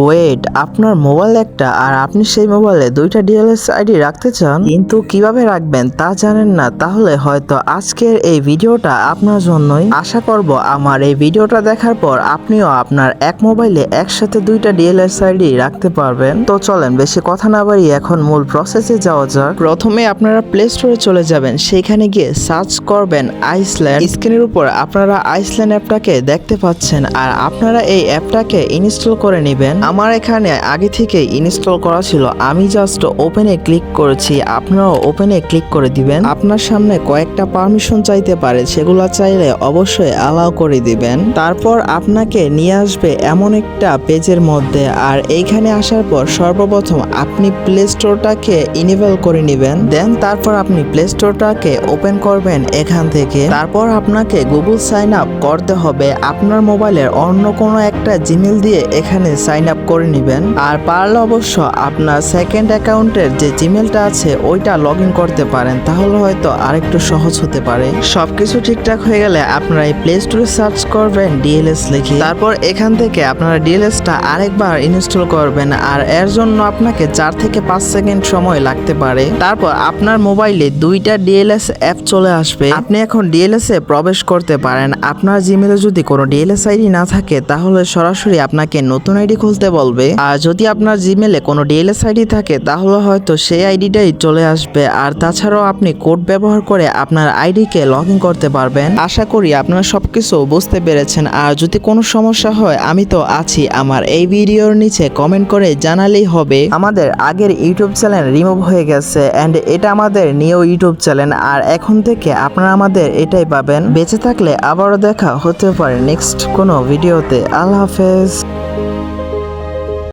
Wait আপনার mobile একটা আর আপনি সেই মোবাইলে দুইটা ডিএলএস আইডি রাখতে চান? কিন্তু কীভাবে রাখবেন তা জানেন না, তাহলে হয়তো আজকের এই ভিডিওটা আপনার জন্যই। আশা করব আমার এই ভিডিওটা দেখার পর আপনিও আপনার এক মোবাইলে একসাথে দুইটা ডিএলএস আইডি রাখতে পারবেন। তো চলেন, বেশি কথা না বাড়িয়ে এখন মূল প্রসেসে যাওয়া যাক। প্রথমে আপনারা প্লে স্টোরে চলে যাবেন সেখানে গিয়ে সার্চ করবেন আইসল্যান্ড স্ক্রিনের উপর আপনারা আইসল্যান্ড অ্যাপটাকে দেখতে পাচ্ছেন আর আপনারা এই অ্যাপটাকে ইনস্টল করে নেবেন। আমার এখানে আগে থেকে ইনস্টল করা ছিল। আমি জাস্ট ওপেনে ক্লিক করেছি। আপনারাও ওপেনে ক্লিক করে দিবেন। আপনার সামনে কয়েকটা পারমিশন চাইতে পারে। সেগুলো চাইলে অবশ্যই অ্যালাউ করে দিবেন। তারপর আপনাকে নিয়ে আসবে এমন একটা পেজের মধ্যে। আর এইখানে আসার পর সর্বপ্রথম আপনি প্লে স্টোরটাকে ইনেবল করে নেবেন। দেন তারপর আপনি প্লে স্টোরটাকে ওপেন করবেন এখান থেকে। তারপর আপনাকে গুগল সাইন আপ করতে হবে। আপনার মোবাইলের অন্য কোনো একটা জিমেল দিয়ে এখানে সাইন আপ করে নেবেন। আর পারলে অবশ্য আপনার সেকেন্ড অ্যাকাউন্টের যে জিমেলটা আছে, ওইটা লগ ইন করতে পারেন। তাহলে হয়তো আরেকটু সহজ হতে পারে। সবকিছু ঠিকঠাক হয়ে গেলে আপনারা এই প্লে স্টোরে সার্চ করবেন ডিএলএস লিখে। তারপর এখান থেকে আপনারা ডিএলএসটা আরেকবার ইনস্টল করবেন। আর এর জন্য আপনাকে চার থেকে পাঁচ সেকেন্ড সময় লাগতে পারে। তারপর আপনার মোবাইলে দুইটা ডিএলএস অ্যাপ চলে আসবে। আপনি এখন ডিএলএস এ প্রবেশ করতে পারেন। আপনার জিমেলে যদি কোনো ডিএলএস আইডি না থাকে, তাহলে সরাসরি আপনাকে নতুন আইডি খুলতে বলবে। আর যদি আপনার জিমেলে কোনো ডিএলএস আইডি থাকে, তাহলে হয়তো সেই আইডিটাই চলে আসবে। আর তাছাড়াও আপনি কোড ব্যবহার করে আপনার আইডিকে লগ ইন করতে পারবেন। আশা করি আপনারা সবকিছু বুঝতে পেরেছেন। আর যদি কোনো সমস্যা হয়, আমি তো আছি। আমার এই ভিডিওর নিচে কমেন্ট করে জানালেই হবে। আমাদের আগের ইউটিউব চ্যানেল রিমুভ হয়ে গেছে। অ্যান্ড এটা আমাদের নিউ ইউটিউব চ্যানেল। আর এখন থেকে আপনারা আমাদের এটাই পাবেন। বেঁচে থাকলে আবারও দেখা হতে পারে নেক্সট কোনো ভিডিওতে। আল্লাহ হাফেজ।